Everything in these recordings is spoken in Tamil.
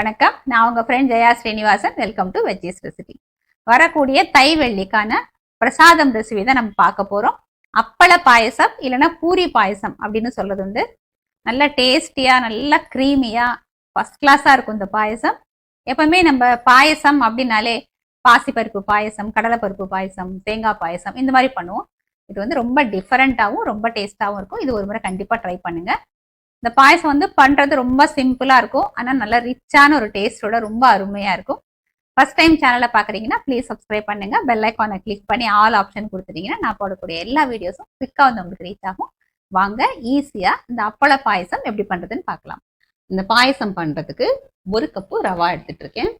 வணக்கம். நான் உங்கள் friend Jaya Srinivasan. Welcome to veggies recipe வரக்கூடிய தை வெள்ளிக்கான பிரசாதம் ரெசிபி தான் நம்ம பார்க்க போகிறோம் அப்பள பாயசம் இல்லைன்னா பூரி பாயசம் அப்படின்னு சொல்றது வந்து நல்ல டேஸ்டியாக நல்ல க்ரீமியாக ஃபர்ஸ்ட் கிளாஸாக இருக்கும் இந்த பாயசம். எப்பவுமே நம்ம பாயசம் அப்படின்னாலே பாசிப்பருப்பு பாயசம் கடலைப்பருப்பு பாயசம் தேங்காய் பாயசம் இந்த மாதிரி பண்ணுவோம். இது வந்து ரொம்ப டிஃப்ரெண்ட்டாகவும் ரொம்ப டேஸ்ட்டாகவும் இருக்கும். இது ஒரு முறை கண்டிப்பாக ட்ரை பண்ணுங்கள் இந்த பாயசம் வந்து பண்றது ரொம்ப சிம்பிளா இருக்கும். ஆனா நல்ல ரிச்சான ஒரு டேஸ்டோட ரொம்ப அருமையா இருக்கும். ஃபர்ஸ்ட் டைம் சேனலை பாக்குறீங்கன்னா ப்ளீஸ் சப்ஸ்கிரைப் பண்ணுங்க. பெல் ஐக்கானை கிளிக் பண்ணி ஆல் ஆப்ஷன் கொடுத்துட்டீங்கன்னா நான் போடக்கூடிய எல்லா வீடியோஸும் குவிக்கா வந்து உங்களுக்கு ரீச் ஆகும். வாங்க ஈஸியா இந்த அப்பள பாயசம் எப்படி பண்றதுன்னு பார்க்கலாம் இந்த பாயசம் பண்றதுக்கு ஒரு கப்பு ரவா எடுத்துட்டு இருக்கேன்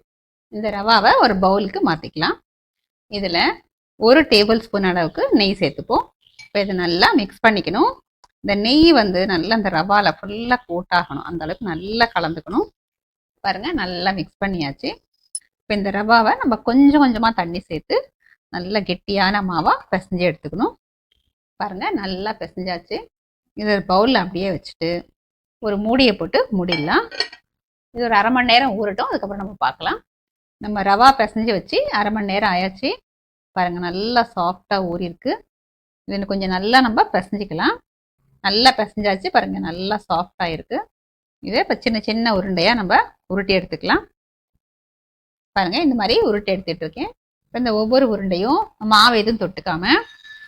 இந்த ரவாவை ஒரு பவுலுக்கு மாத்திக்கலாம். இதுல ஒரு டேபிள் ஸ்பூன் அளவுக்கு நெய் சேர்த்துப்போம். இப்போ இதை நல்லா மிக்ஸ் பண்ணிக்கணும். இந்த நெய் வந்து நல்லா அந்த ரவால ஃபுல்லாக கூட்டாகணும் அந்த அளவுக்கு நல்லா கலந்துக்கணும். பாருங்க நல்லா மிக்ஸ் பண்ணியாச்சு. இப்போ இந்த ரவாவை நம்ம கொஞ்சம் கொஞ்சமாக தண்ணி சேர்த்து நல்ல கெட்டியான மாவாக பிசைஞ்சு எடுத்துக்கணும். பாருங்க நல்லா பிசைஞ்சாச்சு. இதை பவுலில் அப்படியே வச்சுட்டு ஒரு மூடியை போட்டு மூடிடலாம். இது ஒரு அரை மணி நேரம் ஊறட்டும். அதுக்கப்புறம் நம்ம பார்க்கலாம். நம்ம ரவா பிசைஞ்சு வச்சு அரை மணி நேரம் ஆயாச்சு. பாருங்க நல்லா சாஃப்டாக ஊறிருக்கு இது கொஞ்சம் நல்லா நம்ம பிசைஞ்சிக்கலாம். நல்லா பிசைஞ்சாச்சு பாருங்கள் நல்லா சாஃப்டாக இருக்குது இதை இப்போ சின்ன சின்ன உருண்டையாக நம்ம உருட்டி எடுத்துக்கலாம். பாருங்கள் இந்த மாதிரி உருட்டி எடுத்துட்டு இருக்கேன். இப்போ இந்த ஒவ்வொரு உருண்டையும் மாவு எதுவும் தொட்டுக்காமல்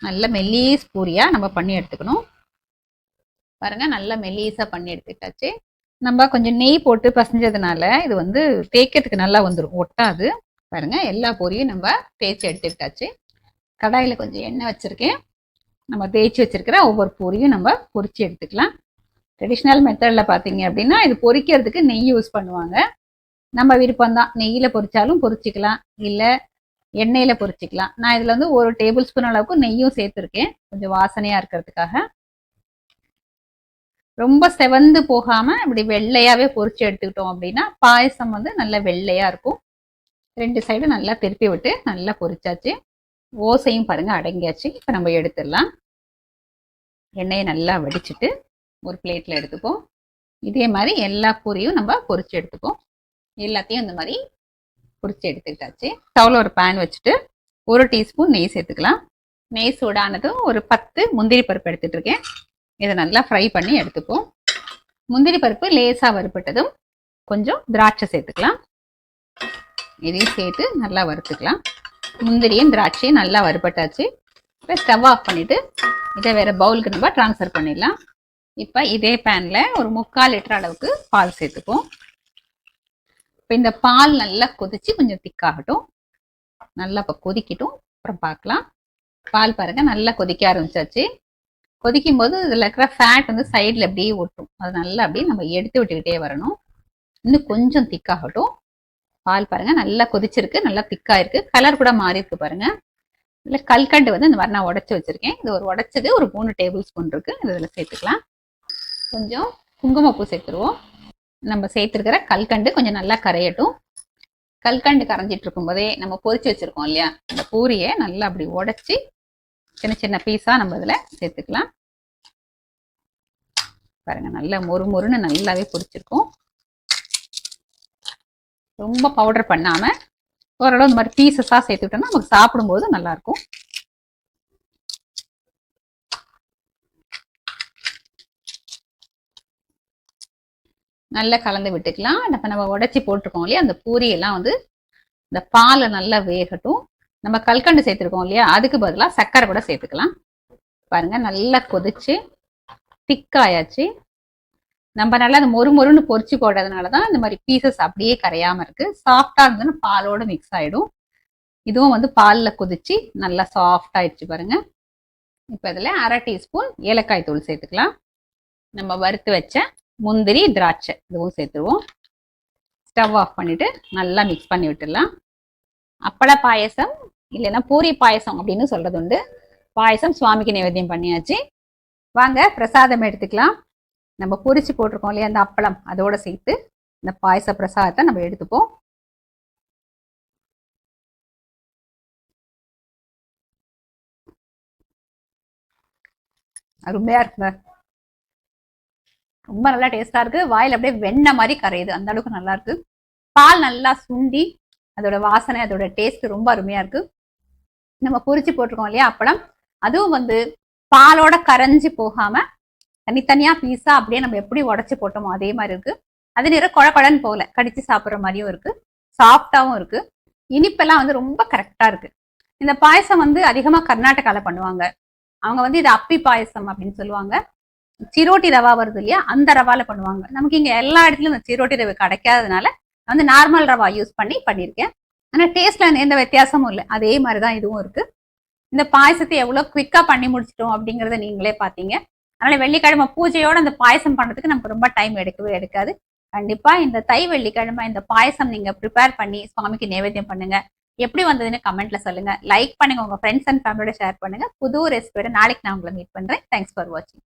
நல்ல மெல்லீஸ் பூரியாக நம்ம பண்ணி எடுத்துக்கணும். பாருங்க நல்லா மெல்லீஸாக பண்ணி எடுத்துக்கிட்டாச்சு. நம்ம கொஞ்சம் நெய் போட்டு பசஞ்சதுனால இது வந்து தேய்க்கிறதுக்கு நல்லா வந்துடும் ஒட்டாது. பாருங்கள் எல்லா பொரியும் நம்ம தேய்ச்சி எடுத்துக்கிட்டாச்சு. கடாயில் கொஞ்சம் எண்ணெய் வச்சுருக்கேன். நம்ம தேய்ச்சி வச்சுருக்கிற ஒவ்வொரு பூரியும் நம்ம பொறிச்சு எடுத்துக்கலாம். ட்ரெடிஷ்னல் மெத்தடில் பார்த்தீங்க அப்படின்னா இது பொரிக்கிறதுக்கு நெய் யூஸ் பண்ணுவாங்க. நம்ம விருப்பம்தான் நெய்யில் பொறிச்சாலும் பொரிச்சிக்கலாம் இல்லை எண்ணெயில் பொறிச்சிக்கலாம். நான் இதில் வந்து ஒரு டேபிள் ஸ்பூன் அளவுக்கு நெய்யும் சேர்த்துருக்கேன். கொஞ்சம் வாசனையாக இருக்கிறதுக்காக. ரொம்ப செவந்து போகாமல் இப்படி வெள்ளையாகவே பொறிச்சு எடுத்துக்கிட்டோம் அப்படின்னா பாயசம் வந்து நல்ல வெள்ளையாக இருக்கும். ரெண்டு சைடும் நல்லா திருப்பி விட்டு நல்லா பொரிச்சாச்சு ஓசையும் பாருங்க அடங்கியாச்சு. இப்போ நம்ம எடுத்துடலாம். எண்ணெயை நல்லா வடிச்சிட்டு ஒரு பிளேட்டில் எடுத்துப்போம். இதே மாதிரி எல்லா பூரியும் நம்ம பொறிச்சு எடுத்துப்போம். எல்லாத்தையும் இந்த மாதிரி பொரிச்சு எடுத்துக்கிட்டாச்சு. ஸ்டவ்ல ஒரு பேன் வச்சுட்டு ஒரு டீஸ்பூன் நெய் சேர்த்துக்கலாம். நெய் சூடானதும் ஒரு பத்து முந்திரி பருப்பு எடுத்துகிட்டு இருக்கேன். இதை நல்லா ஃப்ரை பண்ணி எடுத்துப்போம். முந்திரி பருப்பு லேசாக வறுப்பட்டதும் கொஞ்சம் திராட்சை சேர்த்துக்கலாம். இதையும் சேர்த்து நல்லா வறுத்துக்கலாம். முந்திரியும் திராட்சையும் நல்லா வறுபட்டாச்சு. இப்போ ஸ்டவ் ஆஃப் பண்ணிவிட்டு இதை வேறு பவுலுக்கு நம்ம ட்ரான்ஸ்ஃபர் பண்ணிடலாம். இப்போ இதே பேனில் ஒரு முக்கால் லிட்டர் அளவுக்கு பால் சேர்த்துப்போம் இப்போ இந்த பால் நல்லா கொதித்து கொஞ்சம் திக்காகட்டும் நல்லா இப்போ கொதிக்கட்டும். அப்புறம் பார்க்கலாம். பால் பாருங்கள் நல்லா கொதிக்க ஆரம்பிச்சாச்சு. கொதிக்கும் போது இதில் இருக்கிற ஃபேட் வந்து சைடில் அப்படியே ஒட்டும். அது நல்லா அப்படியே நம்ம எடுத்து விட்டுக்கிட்டே வரணும். இன்னும் கொஞ்சம் திக்காகட்டும் பால் பாருங்க. நல்லா கொதிச்சிருக்கு. நல்லா திக்கா இருக்கு கலர் கூட மாறி இருக்கு பாருங்க. இதுல கல்கண்டு வந்து இந்த மாதிரி நான் உடச்சி வச்சிருக்கேன். இது ஒரு உடச்சது ஒரு மூணு டேபிள் ஸ்பூன் இருக்கு இதில் சேர்த்துக்கலாம். கொஞ்சம் குங்குமப்பூ சேர்த்துருவோம். நம்ம சேர்த்துருக்கிற கல்கண்டு கொஞ்சம் நல்லா கரையட்டும். கல்கண்டு கரைஞ்சிட்டு இருக்கும் போதே நம்ம பொறிச்சு வச்சிருக்கோம் இல்லையா? இந்த பூரியை நல்லா அப்படி உடச்சி சின்ன சின்ன பீஸா நம்ம இதில் சேர்த்துக்கலாம். பாருங்க. நல்லா மொறு மொறுன்னு நல்லாவே பொரிச்சிருக்கும். ரொம்ப பவுடர் பண்ணாமல் ஓரளவு இந்த மாதிரி பீசஸா சேர்த்துக்கிட்டோம்னா நமக்கு சாப்பிடும்போது நல்லாயிருக்கும். நல்லா கலந்து விட்டுக்கலாம். இப்போ நம்ம உடச்சி போட்டிருக்கோம் இல்லையா? அந்த பூரியெல்லாம் வந்து இந்த பாலை நல்லா வேகட்டும். நம்ம கல்கண்டு சேர்த்துருக்கோம் இல்லையா? அதுக்கு பதிலாக சர்க்கரை கூட சேர்த்துக்கலாம். பாருங்க நல்லா கொதிச்சு திக்காயாச்சு நம்ம நல்லா அந்த மொறு மொறுன்னு பொறிச்சு போடுறதுனால தான் இந்த மாதிரி பீசஸ் அப்படியே கரையாமல் இருக்குது சாஃப்டாக இருந்ததுன்னா பாலோட மிக்ஸ் ஆகிடும் இதுவும் வந்து பாலில் கொதிச்சு நல்லா சாஃப்ட் ஆயிடுச்சு பாருங்க. இப்போ இதில் அரை டீஸ்பூன் ஏலக்காய் தூள் சேர்த்துக்கலாம். நம்ம வறுத்து வச்ச முந்திரி திராட்சை இதுவும் சேர்த்துருவோம். ஸ்டவ் ஆஃப் பண்ணிட்டு நல்லா மிக்ஸ் பண்ணி விட்டுடலாம். அப்பள பாயசம் இல்லைன்னா பூரி பாயசம் அப்படின்னு சொல்றது உண்டு. பாயசம் சுவாமிக்கு நைவேத்தியம் பண்ணியாச்சு. வாங்க பிரசாதம் எடுத்துக்கலாம். நம்ம பொரிச்சு போட்டிருக்கோம் இல்லையா அந்த அப்பளம் அதோட சேர்த்து இந்த பாயச பிரசாதத்தை நம்ம எடுத்துப்போம். அருமையா இருக்குங்க ரொம்ப நல்லா டேஸ்டா இருக்கு. வாயில் அப்படியே வெண்ணெய் மாதிரி கரையுது. அந்த அளவுக்கு நல்லா இருக்கு. பால் நல்லா சுண்டி அதோட வாசனை அதோட டேஸ்ட் ரொம்ப அருமையா இருக்கு. நம்ம பொரிச்சு போட்டிருக்கோம் இல்லையா அப்பளம். அதுவும் வந்து பாலோட கரைஞ்சி போகாம தனித்தனியாக பீஸாக அப்படியே நம்ம எப்படி உடச்சி போட்டோமோ அதே மாதிரி இருக்குது அது நேரம் குழ குழன்னு போகல. கடித்து சாப்பிட்ற மாதிரியும் இருக்கு. சாஃப்டாகவும் இருக்கு. இனிப்பெல்லாம் வந்து ரொம்ப கரெக்டாக இருக்குது இந்த பாயசம் வந்து அதிகமாக கர்நாடகாவில் பண்ணுவாங்க. அவங்க வந்து இது அப்பி பாயசம் அப்படின்னு சொல்லுவாங்க. சிரோட்டி ரவா வருது இல்லையா? அந்த ரவால பண்ணுவாங்க. நமக்கு இங்கே எல்லா இடத்துலயும் இந்த சிரோட்டி ரவை கிடைக்காததுனால வந்து நார்மல் ரவா யூஸ் பண்ணி பண்ணியிருக்கேன். ஆனால் டேஸ்ட்டில் எந்த வித்தியாசமும் இல்லை. அதே மாதிரி தான் இதுவும் இருக்கு. இந்த பாயசத்தை எவ்வளோ குவிக்காக பண்ணி முடிச்சிட்டோம் அப்படிங்கிறத நீங்களே பார்த்தீங்க. அதனால வெள்ளிக்கிழமை பூஜையோட அந்த பாயசம் பண்றதுக்கு நமக்கு ரொம்ப டைம் எடுக்கவே எடுக்காது. கண்டிப்பா இந்த தை வெள்ளிக்கிழமை இந்த பாயசம் நீங்க ப்ரிப்பேர் பண்ணி சுவாமிக்கு நைவேத்தியம் பண்ணுங்க. எப்படி வந்ததுன்னு கமெண்ட்ல சொல்லுங்க. லைக் பண்ணுங்க உங்க ஃப்ரெண்ட்ஸ் அண்ட் ஃபேமிலியோட ஷேர் பண்ணுங்க. புது ரெசிபியோட நாளைக்கு நான் உங்களை மீட் பண்றேன். தேங்க்ஸ் ஃபார் வாட்சிங்